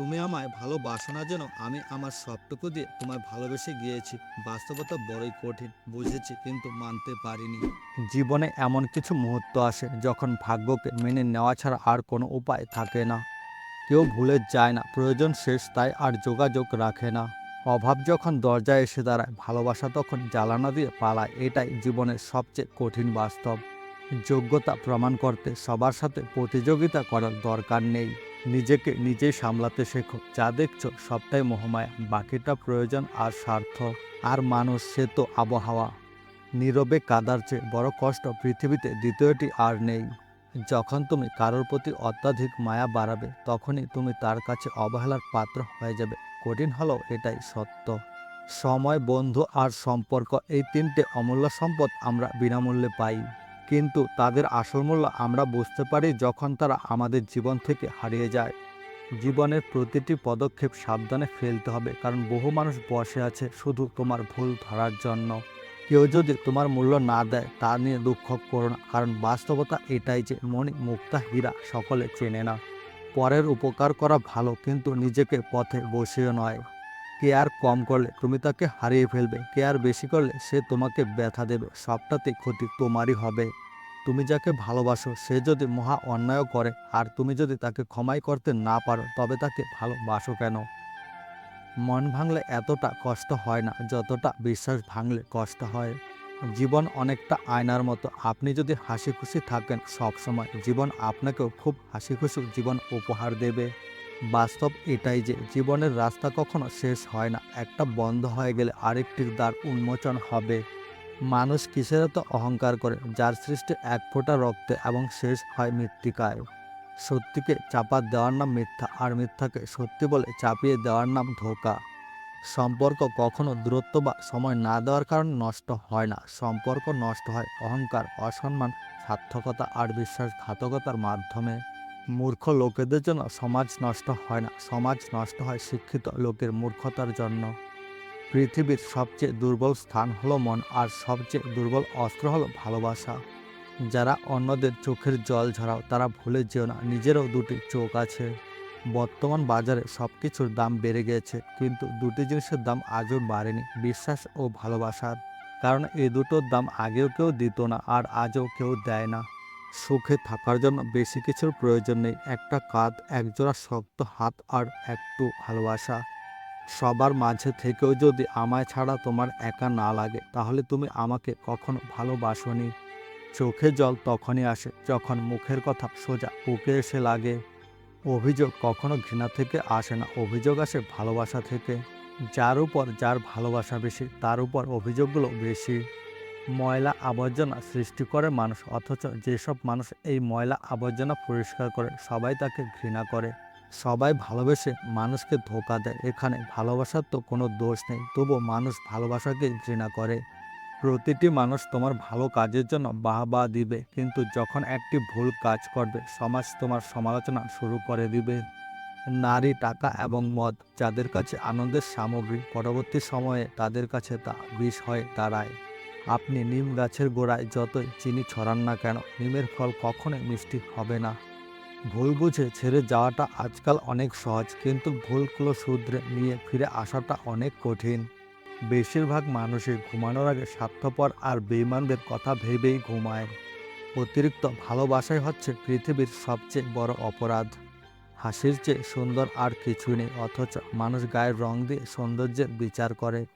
তুমি আমায় ভালোবাসো না যেন আমি আমার সবটুকু দিয়ে তোমায় ভালোবেসে গিয়েছি। বাস্তবতা বড়ই কঠিন, বুঝেছি, কিন্তু মানতে পারিনি। জীবনে এমন কিছু মুহূর্ত আসে যখন ভাগ্যকে মেনে নেওয়া ছাড়া আর কোনো উপায় থাকে না। কেউ ভুলে যায় না, প্রয়োজন শেষ, তাই আর যোগাযোগ রাখে না। অভাব যখন দরজায় এসে দাঁড়ায়, ভালোবাসা তখন জ্বালানা দিয়ে পালায়, এটাই জীবনের সবচেয়ে কঠিন বাস্তব। যোগ্যতা প্রমাণ করতে সবার সাথে প্রতিযোগিতা করার দরকার নেই। নিজেকে নিজেই সামলাতে শেখো। যা দেখছ সবটাই মহামায়া। বাকিটা প্রয়োজন আর স্বার্থ। আর মানুষ, সে তো আবহাওয়া। নীরবে কাদার চেয়ে বড় কষ্ট পৃথিবীতে দ্বিতীয়টি আর নেই। যখন তুমি কারোর প্রতি অত্যাধিক মায়া বাড়াবে, তখনই তুমি তার কাছে অবহেলার পাত্র হয়ে যাবে। কঠিন হলেও এটাই সত্য। সময়, বন্ধু আর সম্পর্ক এই তিনটে অমূল্য সম্পদ আমরা বিনামূল্যে পাই। কিন্তু তাদের আসল মূল্য আমরা বুঝতে পারি যখন তারা আমাদের জীবন থেকে হারিয়ে যায়। জীবনের প্রতিটি পদক্ষেপ সাবধানে ফেলতে হবে কারণ বহু মানুষ বসে আছে শুধু তোমার ভুল ধরার জন্য। কেউ যদি তোমার মূল্য না দেয়, তা নিয়ে দুঃখ করো না কারণ বাস্তবতা এটাই যে মণি মুক্তা হীরা সকলে চেনে না। পরের উপকার করা ভালো কিন্তু নিজেকে পথে বসিয়ে নয়। কেয়ার কম করলে তুমি তাকে হারিয়ে ফেলবে। কেয়ার বেশি করলে সে তোমাকে ব্যথা দেবে। সবটাতে ক্ষতি তোমারই হবে। তুমি যাকে ভালোবাসো, সে যদি মহা অন্যায় করে আর তুমি যদি তাকে ক্ষমাই করতে না পারো, তবে তাকে ভালোবাসো কেন? মন ভাঙলে এতটা কষ্ট হয় না যতটা বিশ্বাস ভাঙলে কষ্ট হয়। জীবন অনেকটা আয়নার মতো। আপনি যদি হাসি খুশি থাকেন সবসময়, জীবন আপনাকেও খুব হাসি খুশি জীবন উপহার দেবে। বাস্তব এটাই যে জীবনের রাস্তা কখনো শেষ হয় না, একটা বন্ধ হয়ে গেলে আরেকটির দ্বার উন্মোচন হবে। মানুষ কিসের এত অহংকার করে? যার সৃষ্টি এক ফোঁটা রক্তে এবং শেষ হয় মৃত্তিকায়। সত্যিকে চাপা দেওয়ার নাম মিথ্যা, আর মিথ্যাকে সত্যি বলে চাপিয়ে দেওয়ার নাম ধোকা। সম্পর্ক কখনো দূরত্ব বা সময় না দেওয়ার কারণে নষ্ট হয় না। সম্পর্ক নষ্ট হয় অহংকার, অসম্মান, সার্থকতা আর বিশ্বাসঘাতকতার মাধ্যমে। মূর্খ লোকেদের জন্য সমাজ নষ্ট হয় না। সমাজ নষ্ট হয় শিক্ষিত লোকের মূর্খতার জন্য। পৃথিবীর সবচেয়ে দুর্বল স্থান হলো মন, আর সবচেয়ে দুর্বল অস্ত্র হলো ভালোবাসা। যারা অন্যদের চোখের জল ঝরাও, তারা ভুলে যেও না, নিজেরও দুটি চোখ আছে। বর্তমান বাজারে সব কিছুর দাম বেড়ে গিয়েছে কিন্তু দুটি জিনিসের দাম আজও বাড়েনি, বিশ্বাস ও ভালোবাসার। কারণ এই দুটোর দাম আগেও কেউ দিত না, আর আজও কেউ দেয় না। সুখে থাকার জন্য বেশি কিছুর প্রয়োজন নেই। একটা কাঁধ একজোড়া শক্ত হাত আর একটু ভালোবাসা। সবার মাঝে থেকেও যদি আমায় ছাড়া তোমার একা না লাগে, তাহলে তুমি আমাকে কখনো ভালোবাসোনি। চোখে জল তখনই আসে যখন মুখের কথা সোজা বুকে এসে লাগে। অভিযোগ কখনো ঘৃণা থেকে আসে না, অভিযোগ আসে ভালোবাসা থেকে। যার উপর যার ভালোবাসা বেশি, তার উপর অভিযোগগুলো বেশি। ময়লা আবর্জনা সৃষ্টি করে মানুষ, অথচ যেসব মানুষ এই ময়লা আবর্জনা পরিষ্কার করে, সবাই তাকে ঘৃণা করে। সবাই ভালোবেসে মানুষকে ধোকা দেয়। এখানে ভালোবাসার তো কোনো দোষ নেই, তবুও মানুষ ভালোবাসাকে ঘৃণা করে। প্রতিটি মানুষ তোমার ভালো কাজের জন্য বাহবা দিবে, কিন্তু যখন একটি ভুল কাজ করবে, সমাজ তোমার সমালোচনা শুরু করে দিবে। নারী, টাকা এবং মদ, যাদের কাছে আনন্দের সামগ্রী, পরবর্তী সময়ে তাদের কাছে তা বিষ হয়ে দাঁড়ায় আপনি নিম গাছের গোড়ায় যতই চিনি ছড়ান না কেন, নিমের ফল কখনোই মিষ্টি হবে না। ভুল বুঝে ছেড়ে যাওয়াটা আজকাল অনেক সহজ, কিন্তু ভুলগুলো শুধরে নিয়ে ফিরে আসাটা অনেক কঠিন। বেশিরভাগ মানুষই ঘুমানোর আগে স্বার্থপর আর বেইমানদের কথা ভেবেই ঘুমায়। অতিরিক্ত ভালোবাসাই হচ্ছে পৃথিবীর সবচেয়ে বড় অপরাধ। হাসির চেয়ে সুন্দর আর কিছুই নেই, অথচ মানুষ গায়ের রং দিয়ে সৌন্দর্যের বিচার করে।